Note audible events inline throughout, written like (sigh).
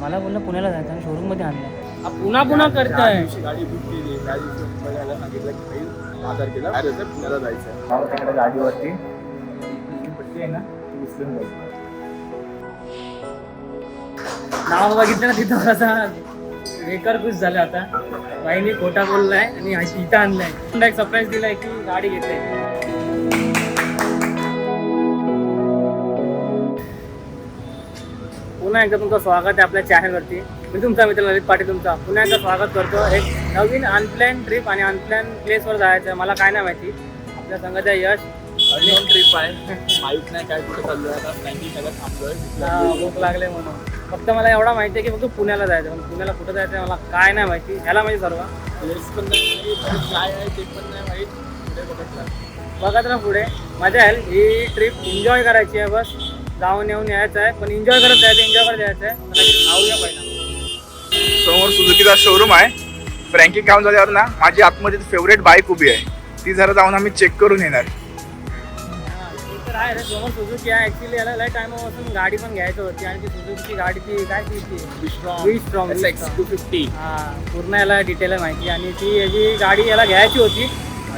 मला बोललं पुण्याला जायचं आणि शोरूममध्ये आणलं पुन्हा पुन्हा त्या करताय. गाडी बुक केली. त्या दिवशी मुंबईला सांगितलं की भाई आधार केला. काय होतं पुण्याला जायचं आहे तिकडे गाडीवरती पट्टी आहे ना ती उचलून जायची नाव बघितलं ना तिथं कसा बेकार खुश झालं आता. बाईने खोटा बोललाय आणि अशी इथं आणलाय. एक सरप्राईज दिलाय की गाडी घेते पुन्हा एकदा तुमचं स्वागत आहे आपल्या चॅनलवरती मी तुमचा मित्र ललित पाटील तुमचा. पुन्हा एकदा स्वागत करतो. एक नवीन अनप्लॅन ट्रिप आणि अनप्लॅन प्लेसवर जायचं आहे. मला काय नाही माहिती? आपल्या आहे यश. अननोन ट्रिप आहे. माहीत नाही काय कुठे आता फ्रँकी सगळं थांबलोय. भूक लागले म्हणून. फक्त मला एवढा माहिती आहे की फक्त पुण्याला जायचं पण पुण्याला कुठं जायचं आहे मला काय नाही माहिती. ह्याला माहिती सर्व. प्लेस पण नाही काय आहे ते पण नाही माहीत. पुढे बघितलं बघत ना पुढे. मजा येईल. ही ट्रिप एन्जॉय करायची आहे बस. जाऊन येऊन यायचं आहे पण एन्जॉय करत जायचं एन्जॉय करत जायचं आहे. तर खाऊया पहिला. समोर सुझुकीचा शोरूम आहे. फ्रँकी काम झाल्यावर ना माझी आतमध्ये फेवरेट बाईक उभी आहे. ती जरा जाऊन आम्ही चेक करून येणार. हा, ते तर आहे रे समोर सुझुकी आहे. ॲक्च्युली याला लय टायमापासून गाडी पण घ्यायची होती. आणि ती सुझुकीची गाडी ती काय ती स्ट्रॉंग एक्स टू फिफ्टी हा पूर्ण याला डिटेल आहे माहिती. आणि ती याची गाडी याला घ्यायची होती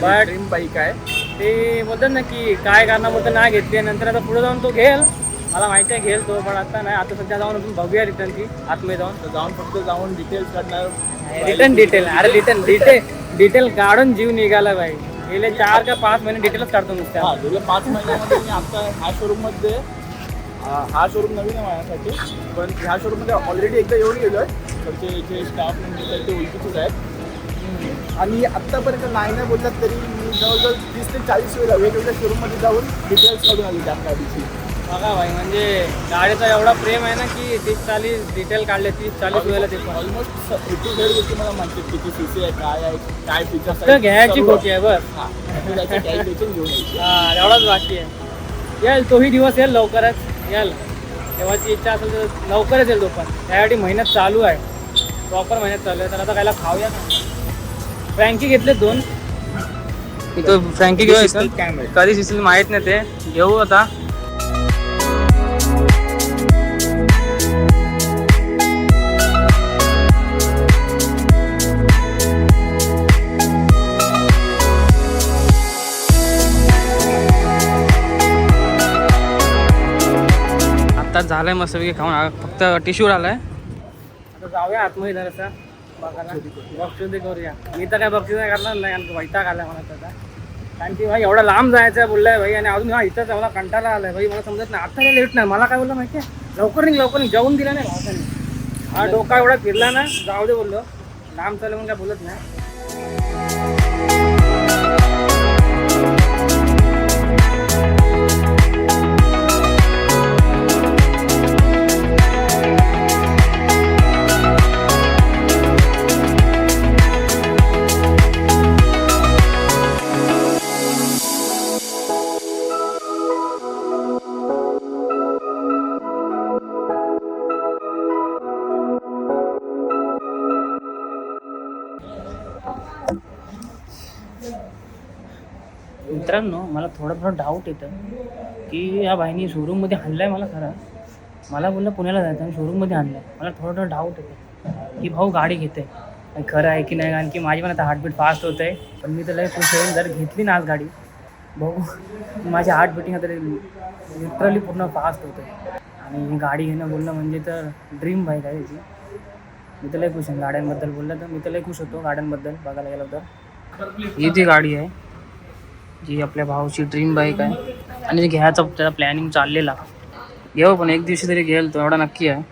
बट ड्रीम बाईक आहे. ते बोलतात ना की काय कारणाबद्दल नाही घेतली नंतर आता पुढे जाऊन तो घेल. मला माहिती आहे घेल तो पण आता नाही. आता सध्या जाऊन आपण बघूया रिटर्न ती आतमध्ये जाऊन. तर जाऊन फक्त जाऊन डिटेल्स काढणार. रिटर्न डिटेल अरे रिटर्न डिटेल डिटेल काढून जीव निघाला बाई गेले चार का पाच महिने डिटेलच काढतो नुसत्या हा गेल्या पाच महिन्यामध्ये मी आता ह्या शोरूममध्ये हा शोरूम नवीन आहे माझ्यासाठी. पण ह्या शोरूममध्ये ऑलरेडी एकदा येऊन गेलोय. तर इथे स्टाफ म्हणजे ते ओळखीचेच आहेत. आणि आत्तापर्यंत नाही नाही बोललात तरी मी जवळजवळ तीस ते चाळीस वेळा वेगवेगळ्या शोरूममध्ये जाऊन डिटेल्स काढून आली त्या गाडीची. बघा भाई म्हणजे गाडीचा एवढा प्रेम आहे ना की तीस चाळीस डिटेल काढले तीस चाळीस वेळेला ते ऑलमोस्ट ए टू झेड गोष्टी मला माहिती किती सीसी आहे काय आहे काय फीचर्स घ्यायची खोटी आहे बस. हा (laughs) हा एवढाच बाकी आहे. येईल तोही दिवस येईल लवकरच. येईल तेव्हाची इच्छा असेल तर लवकरच येईल तो पण. त्यासाठी मेहनत चालू आहे. प्रॉपर मेहनत चालू आहे. तर आता कायला खाऊया फ्रँकी घेतले दोन. इथं. फ्रँकी घेऊ कधी सिसील माहीत नाही ते. घेऊ आता. आता झालंय मस्तपैकी खाऊन. फक्त टिश्यू आलाय. आता जाऊया आतमध्ये जरासा. बघायला. करूया. मी तर काय बक्षीस नाही करणार नाही कारण वैताग आलाय मला त्याचा. कारण की भाई एवढा लांब जायचं आहे बोललाय भाई आणि अजून हा इथंच मला कंटाळा आलाय भाई. मला समजत नाही. आता लेट नाही. मला काय बोललं माहिती आहे? लवकर नाही लवकर नाही जाऊन दिला नाही भावसाने हा डोका एवढा फिरला ना जाऊ दे बोललो. लांब चालू म्हणून काय बोलत नाही. मित्रांनो मला थोडंफार डाऊट येतं की या बाईनी शोरूममध्ये आणलं आहे मला खरं. मला बोललं पुण्याला जायचं आणि शोरूममध्ये आणलं आहे मला थोडंफार डाऊट येतं की भाऊ गाडी घेते. खरं आहे की नाही? कारण की माझी पण आता हार्टबीट फास्ट होत आहे. पण मी तर लय खुश आहे. जर घेतली ना आज गाडी भाऊ माझी हार्ट बिटिंग आता लिटरली पूर्ण फास्ट होतं आहे. आणि गाडी घेणं बोलणं म्हणजे तर ड्रीम बाईक आहे त्याची. मी तर लय खुश आहे. गाड्यांबद्दल बोललं तर मी तर लय खुश होतो गाड्यांबद्दल बघायला गेलं तर. ही जी गाडी आहे जी आपल्या भावाची ड्रीम बाईक आहे. आणि घ्यायचा त्याचा प्लॅनिंग चाललेला. घेऊ पण एक दिवशी तरी घेईल तो एवढा नक्की आहे.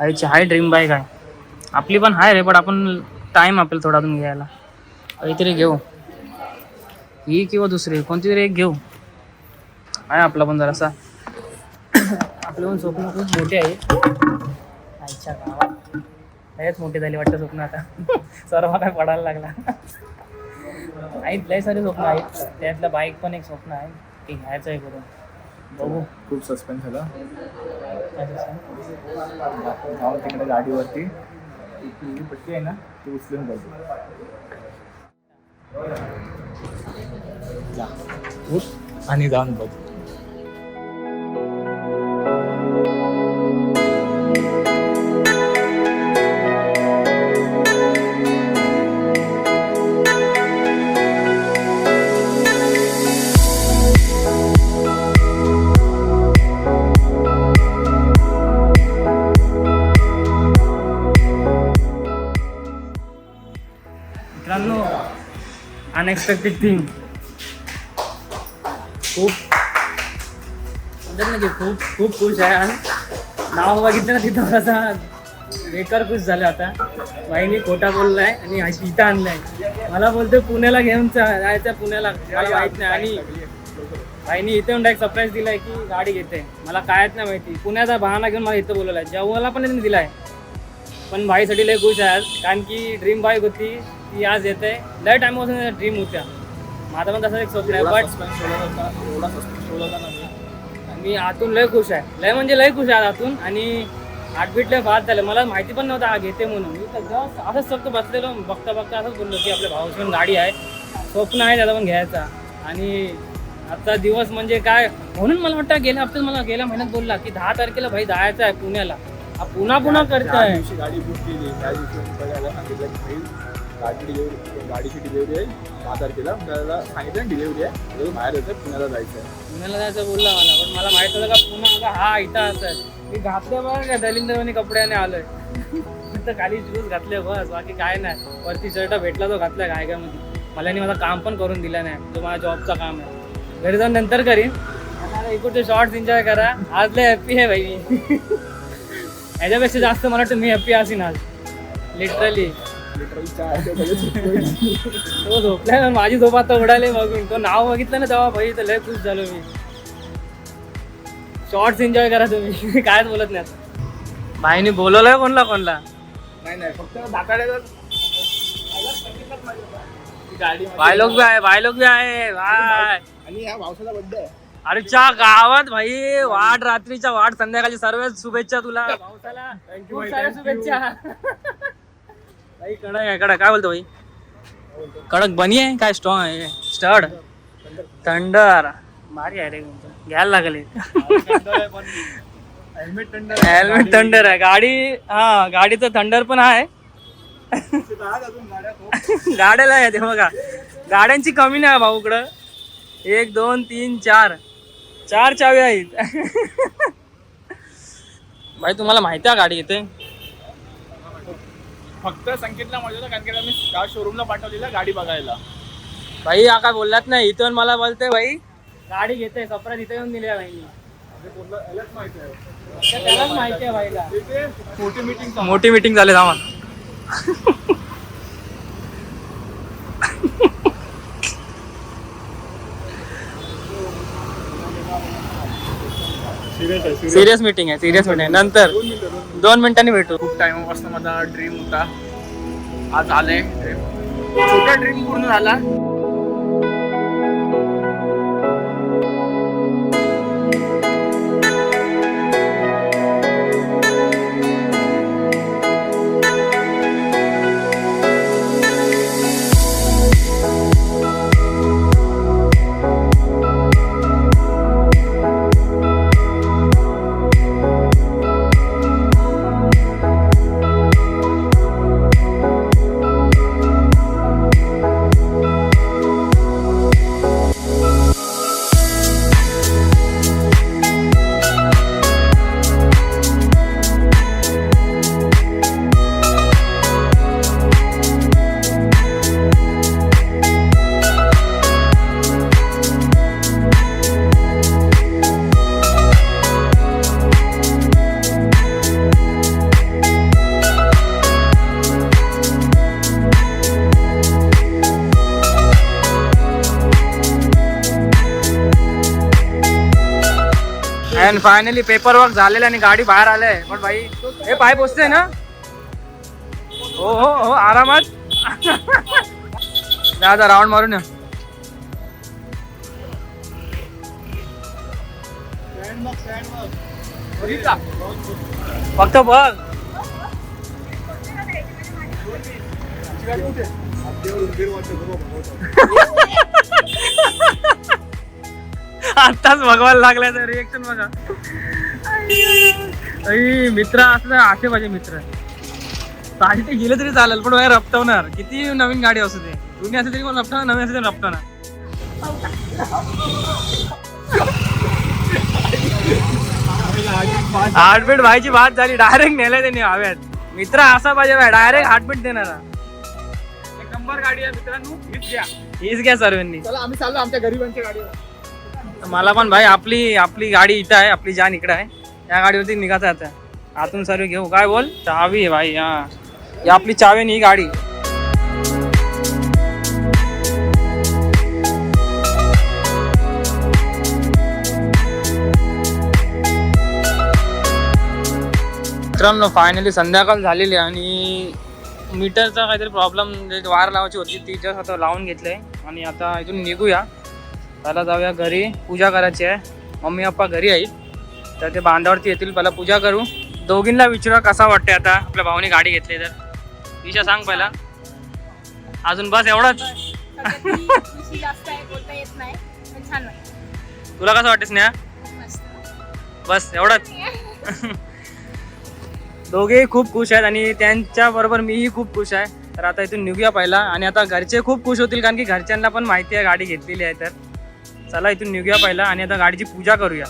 आईची हाय ड्रीम बाईक आहे. आपली पण आहे रे पण आपण टाईम आपल्याला थोडा अजून घ्यायला. काहीतरी घेऊ ही किंवा दुसरी कोणती तरी एक घेऊ आहे आपला पण जरासा. आपलं पण स्वप्न खूप मोठे आहे. आईच्या गावात. लयच मोठी झाली वाटतं स्वप्न आता. (laughs) सर्व काय पडायला लागला. आहेत लय सारे स्वप्न आहेत. त्यातलं बाईक पण एक स्वप्न आहे ते घ्यायचं आहे करून. बघू. खूप सस्पेन्स झालं. जाऊन तिकडे गाडीवरती. पट्टी आहे ना ती उचलून जायची जा. आणि जाऊन बघ. अनएक्सपेक्टेड थिंग खूप. म्हणतात ना की खूप खूप खुश आहे. आणि नाव बघितलं ना तिथं असा बेकार खुश झालं आता. बाईने खोटा बोललाय आणि इथं आणलाय. मला बोलतो पुण्याला घेऊन जायचं पुण्याला. मला माहीत नाही. आणि बाईने इथे येऊन डायरेक्ट सरप्राईज दिलाय की गाडी घेते. मला कायच नाही माहिती. पुण्याचा बहाणा घेऊन मला इथं बोलवलाय. जेव्हाला पण त्यांनी दिलाय. पण भाईसाठी लय खुश आहे कारण की ड्रीम बाईक होती. ती आज येते लय टाइमपासून ड्रीम होत्या. माझं पण तसं एक स्वप्न आहे एवढा बट suspense ठेवला होता एवढा suspense ठेवला होता ना मी. मी आतून लय खुश आहे. लय म्हणजे लय खुश आहे आतून. आणि हार्टबीट लय फास्ट झालं. मला माहिती पण नव्हतं हा घेते म्हणून. मी तर just असंच फक्त बसलेलो बघता बघता असंच बोललो की आपल्या भावाची पण गाडी आहे. स्वप्न आहे त्याचा पण घ्यायचा. आणि आता दिवस म्हणजे काय? म्हणून मला वाटतं गेल्या हप्त्यात मला गेल्या महिन्यात बोलला की दहा तारखेला भाई जायचं आहे पुण्याला. हा पुन्हा पुन्हा त्या करताय. दिवशी गाडी बुक केली त्या दिवशी मी बघायला सांगितलं की भाई गाडी डिलिव्हरी गाडीची डिलिव्हरी आहे दहा तारखेला त्याला सांगितलं डिलिव्हरी आहे. त्याला बाहेर येतं पुण्याला जायचं आहे पुण्याला जायचं बोलला मला पण मला माहीत होतं का पुन्हा आता हा इथं असं मी घातलं बघा का दलिंदरवानी कपड्याने आलोय. फक्त खाली शूज घातले बस बाकी काय नाही. वरती शर्ट भेटला तो घातला काय काय मध्ये मला आणि माझा काम पण करून दिलं नाही. तो माझ्या जॉबचा काम आहे. घरी जाऊन नंतर करीन. इकडचे शॉर्ट्स एन्जॉय करा. आज लय हॅप्पी आहे भाई. (laughs) मी ह्याच्यापेक्षा जास्त मला वाटतं मी हॅप्पी असेन आज. लिटरली ते पण माझी झोप आता उडाली बघून. तो नाव बघितलं ना तेव्हा भाई तर लय खुश झालो मी. शॉर्ट्स एन्जॉय करा तुम्ही. (laughs) कायच बोलत नाही आता. भाईने बोलवलंय कोणला कोणला? नाही नाही फक्त भाई भी आहे भाई लोक भी आहे. भाई. आणि या पावसाचा बड्डे आहे. अरे च्या गावात भाई वाट रात्रीच्या वाट संध्याकाळची. सर्व शुभेच्छा तुला. पावसाला खूप साऱ्या. शुभेच्छा. भाई कडक आहे कडक. काय बोलतो भाई? कडक बनी आहे? काय स्ट्रॉंग आहे? स्टड थंडर भारी आहे रे तुमचं घ्यायला लागले. हेल्मेट थंडर हेल्मेट थंडर आहे. गाडी हा गाडीचं थंडर पण आहे. गाड्याला आहे ते बघा. गाड्यांची कमी नाही भाऊ इकडं एक दोन तीन चार. चार चावी आहेत. भाई तुम्हाला माहिती आहे गाडी येते फक्त संकेतला माहिती होतं कारण की मी त्या शोरूमला पाठवलेलं गाडी बघायला. भाई हा काय बोललात नाही? इथून मला बोलते भाई. गाडी घेते सप्राईज इथे येऊन दिली भाई यालाच माहिती आहे. त्यालाच माहिती आहे भाईला. तिथे मोठी मीटिंग मोठी मीटिंग झाली सामान सिरियस मीटिंग आहे सिरियस मीटिंग नंतर दोन मिनिटांनी भेटू. खूप टाइमपासून माझा ड्रीम होता. आज आले ड्रीम छोटा ड्रीम पूर्ण झाला. अँड फायनली पेपर वर्क झालेलं आणि गाडी बाहेर आले पण भाई हे पाय पोचते ना? हो हो हो आरामात. (laughs) दादा राऊंड मारून या. फक्त बघ. (laughs) आताच भगवान लागल्याचं रिएक्शन बघा. आई, मित्र असं असे पाहिजे मित्र. साडी ते गेले तरी चालेल पण बाहेर रपटवणार. किती नवीन गाडी असू दे. जुनी असेल तरी पण रपटवणार नवीन असेल तरी रपटवणार. हार्टबीट व्हायची बात झाली डायरेक्ट नेलाय त्यांनी हव्यात मित्र असा पाहिजे डायरेक्ट हार्टबीट देणारा. एक नंबर गाडी आहे मित्रांनो हीच घ्या. हीच घ्या सर्वांनी. चला आम्ही चाललो आमच्या गरिबांच्या गाडीवर. मला पण भाई आपली आपली गाडी इथं आहे आपली जान इकडं आहे. या गाडीवरती निघायचं आता. आतून सर्व घेऊ. काय बोल? चावी आहे भाई हा. ही आपली चावी आणि ही गाडी. मित्रांनो फायनली संध्याकाळ झालेली आहे आणि मीटरचा काहीतरी प्रॉब्लेम वायर लावायची होती ती जस्ट आता लावून घेतलंय. आणि आता इथून निघूया. त्याला जाऊया घरी. पूजा करायची आहे. मम्मी पप्पा घरी आहेत. तर ते बांधावरती येतील. पहिला पूजा करू. दोघींना विचारा कसा वाटते आता आपल्या भावाने गाडी घेतली तर. विचार सांग पहिला. अजून बस एवढंच? (laughs) तुला कसं वाटतेस स्नेहा? बस एवढंच. (laughs) दोघेही खूप खुश आहेत आणि त्यांच्या बरोबर मीही खूप खुश आहे. तर आता इथून निघूया पहिला. आणि आता घरचे खूप खुश होतील कारण की घरच्यांना पण माहिती आहे गाडी घेतलेली आहे तर. चला इथून निघूया पहिला आणि आता गाडीची पूजा करूया.